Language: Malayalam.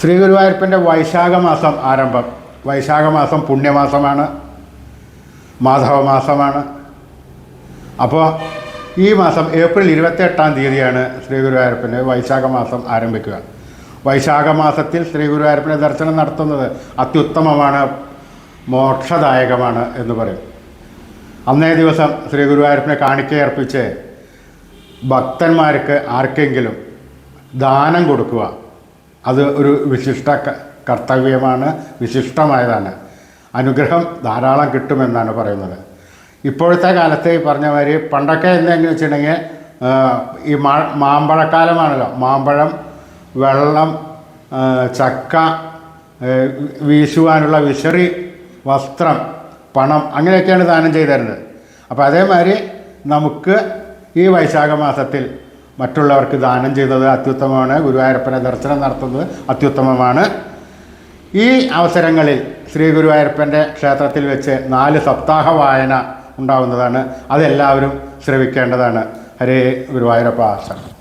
ശ്രീ ഗുരുവായൂരപ്പന്റെ വൈശാഖ മാസം ആരംഭം. വൈശാഖ മാസം പുണ്യമാസമാണ്. മാധവ മാസമാണ് അപ്പോൾ ഈ മാസം ഏപ്രിൽ ഇരുപത്തെട്ടാം തീയതിയാണ് ശ്രീ ഗുരുവായൂരപ്പന് വൈശാഖ മാസം ആരംഭിക്കുക. വൈശാഖ മാസത്തിൽ ശ്രീ ഗുരുവായൂരപ്പനെ ദർശനം നടത്തുന്നത് അത്യുത്തമമാണ് മോക്ഷദായകമാണ് എന്ന് പറയും. അന്നേ ദിവസം ശ്രീ ഗുരുവായൂരപ്പനെ കാണിക്കയർപ്പിച്ച് ഭക്തന്മാർക്ക് ആർക്കെങ്കിലും ദാനം കൊടുക്കുക. അത് ഒരു വിശിഷ്ട കർത്തവ്യമാണ് വിശിഷ്ടമായതാണ്. അനുഗ്രഹം ധാരാളം കിട്ടുമെന്നാണ് പറയുന്നത്. ഇപ്പോഴത്തെ കാലത്ത് ഈ പറഞ്ഞ മാതിരി പണ്ടൊക്കെ എന്തെങ്കിലും വെച്ചിട്ടുണ്ടെങ്കിൽ ഈ മാ മാമ്പഴക്കാലമാണല്ലോ. മാമ്പഴം വെള്ളം ചക്ക വീശുവാനുള്ള വിശറി വസ്ത്രം പണം അങ്ങനെയൊക്കെയാണ് ദാനം ചെയ്തിരുന്നത്. അപ്പോൾ അതേമാതിരി നമുക്ക് ഈ വൈശാഖ മാസത്തിൽ മറ്റുള്ളവർക്ക് ദാനം ചെയ്യുന്നത് അത്യുത്തമമാണ്. ഗുരുവായൂരപ്പനെ ദർശനം നടത്തുന്നത് അത്യുത്തമമാണ്. ഈ അവസരങ്ങളിൽ ശ്രീ ഗുരുവായൂരപ്പന്റെ ക്ഷേത്രത്തിൽ വെച്ച് നാല് സപ്താഹ വായന ഉണ്ടാവുന്നതാണ്. അതെല്ലാവരും ശ്രവിക്കേണ്ടതാണ്. ഹരേ ഗുരുവായൂരപ്പ ആശം